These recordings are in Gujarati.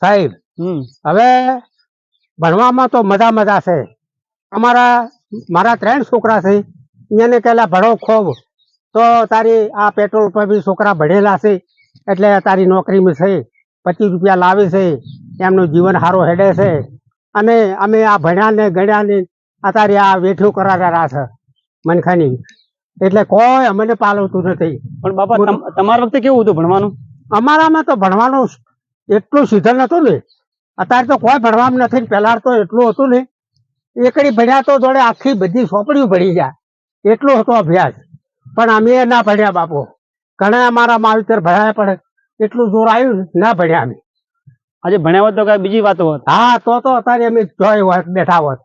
સાહેબ હવે ભણવામાં તો મજા મજા છે. અમારા મારા ત્રણ છોકરા છે. એને કહેલા ભણો ખૂબ. તો તારી આ પેટ્રોલ પર બી છોકરા ભણેલા છે. એટલે તારી નોકરીમાં છે. પચીસ રૂપિયા લાવે છે. એમનું જીવન સારું હેડે છે. અને અમે આ ભણ્યા ને ગણ્યા ને અત્યારે આ વેઠું કરાવ્યા છે. મનખાની. એટલે કોઈ અમને પાલવતું નથી. પણ બાપા તમ- તમારા વખતે કેવું હતું ભણવાનું? અમારામાં તો ભણવાનું એટલું સીધલ નતું ને. અત્યારે તો કોઈ ભણવામાં નથી ને પહેલા તો એટલું હતું ને. એકડી ભણ્યા તો જોડે આખી બધી સોંપડીઓ ભણી ગયા. એટલો હતો અભ્યાસ. પણ અમે ના ભણ્યા બાપુ. ઘણા અમારા માવતર ભણ્યા પણ એટલું જોર આવ્યું ના ભણ્યા અમે. આજે ભણ્યા હોત તો કઈ બીજી વાતો હોત. હા તો તો અત્યારે અમે જોઈ હોત બેઠા હોત.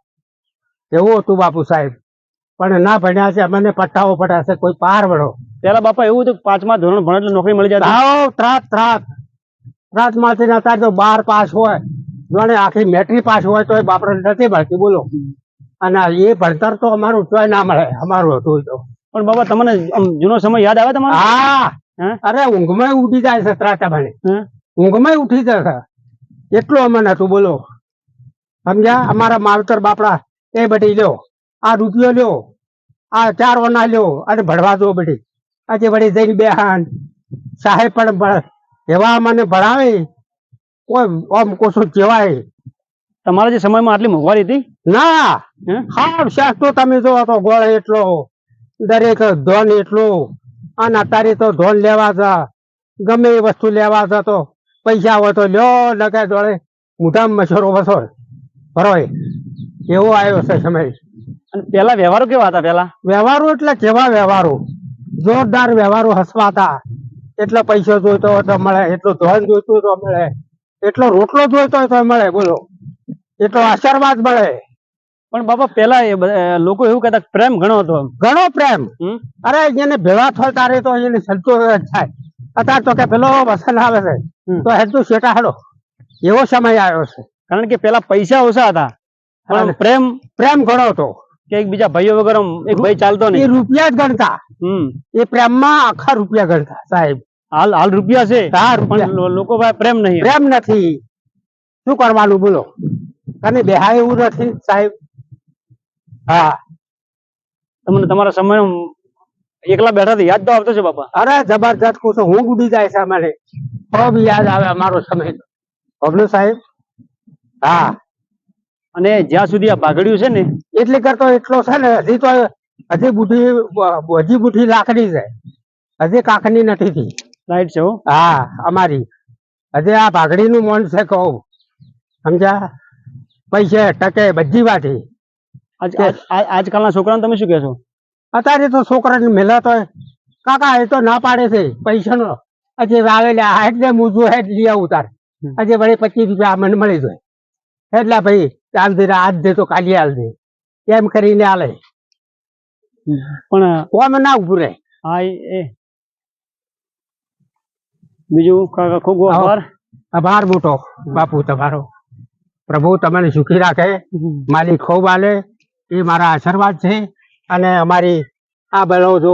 એવું હતું બાપુ સાહેબ. પણ ના ભણ્યા છે અમને પટ્ટાઓ પટાશે કોઈ પાર વળો. પેલા બાપા એવું હતું પાંચમા ધોરણ ભણો એટલે નોકરી મળી જતી. ત્રાત ત્રાસ. ત્રાસ ત્રાસમાંથી ને અત્યારે તો બાર પાસ હોય જોણે આખી મેટ્રી પાસ હોય તો એ બાપરે નથી ભણતી બોલો. અને એ ભણતર તો અમારું ચોય ના મળે અમારું હતું તો. પણ બાબા તમને જૂનો સમય યાદ આવે તમારે? હા. અરે ઊંઘમાં ઉઠી જાય છે ત્રાટા ભાઈ ઊંઘમાં ઉઠી જાય છે. એટલું અમને હતું બોલો. સમજ્યા? અમારા માવતર બાપડા એ બધી લ્યો. આ રૂપિયો લ્યો. આ ચાર ઓના લ્યો. અને ભણવા દો બધી. આજે વળી જઈને બેહાન. સાહેબ પણ એવા મને ભણાવે કોઈ આમ કોશું કહેવાય. તમારા જે સમયમાં આટલી મોંઘવારી હતી? ના હે? શાક તમે જો તો ગોળ એટલો દરેક ધોન એટલો અને અત્યારે તો ધોન લેવા જા ગમે એ વસ્તુ લેવા જા તો પૈસા હોય તો લ્યો લગાય દોડે મોઢામાં મચ્છરો વસો ભરોય. એવો આવ્યો છે સમય. અને પેલા વ્યવહારો કેવા હતા પેલા વ્યવહારો એટલે કેવા વ્યવહારો? જોરદાર વ્યવહારો હસવાતા. એટલો પૈસા જોઈતો હોય તો મળે એટલું ધોન જોઈતું તો મળે. એટલો રોટલો જોઈતો હોય તો મળે બોલો. એટલો આશીર્વાદ મળે. પણ બાપા પેલા એ લોકો એવું કહેતા પ્રેમ ઘણો હતો ઘણો પ્રેમ. અરે જેને ભેળા થાય તારે તો એને સંતોષ થાય. અત્યારે તો કે પેલો વસન આવે છે. તો હેતુ શેટા હાડો એવો સમય આવ્યો છે. કારણ કે પેલા પૈસા ઓછા હતા પણ પ્રેમ પ્રેમ ઘણો હતો. કે એકબીજા ભાઈઓ વગર એક ભાઈ ચાલતો એ નહીં રૂપિયા જ ગણતા. હમ. એ પ્રેમમાં આખા રૂપિયા ગણતા સાહેબ. હાલ હાલ રૂપિયા છે. હા પણ લોકો ભાઈ પ્રેમ નહીં. પ્રેમ નથી. શું કરવાનું બોલો? અને બેહાય એવું નથી સાહેબ? હા. તમને તમારા સમય એકલા બેઠા થી યાદ તો આવતો છે બાપા. અરે જબરજસ્ત કુછ હું ઉડી જાય છે અમારે. ખૂબ યાદ આવે અમારો સમય. બબલુ સાહેબ? હા. અને જ્યાં સુધી આ ભાગડ્યું છે ને એટલે કરતો એટલો છે ને હજી તો હજી બુઢી હજી બુઢી લાકડી છે. હજી કાકની નથી થઈ રાઈટ છે હા અમારી. હજી આ ભાગડીનું મન છે કહું. સમજ્યા? પૈસે ટકે બધી આજ- આજકાલના છોકરાને તમે શું કહેશો અત્યારે તો છોકરાને મેલા તો કાકા એ તો ના પાડે છે પૈસાનો. હજી આવેલા એટલે હું જો હેડ લઈ આવું તાર. હજી વળી પચીસ રૂપિયા મને મળી જાય. એટલે ભાઈ ચાલ દે આજ દે તો કાલે હાલ દે. એમ કરીને હાલે પણ કોમ ના ઉભું રહે. હા એ. બીજું કાકા ખૂબ આભાર. આભાર મોટો બાપુ તમારો. પ્રભુ તમને સુખી રાખે માલિક ખૂબ આલે એ મારા આશીર્વાદ છે. અને અમારી આ બળો જો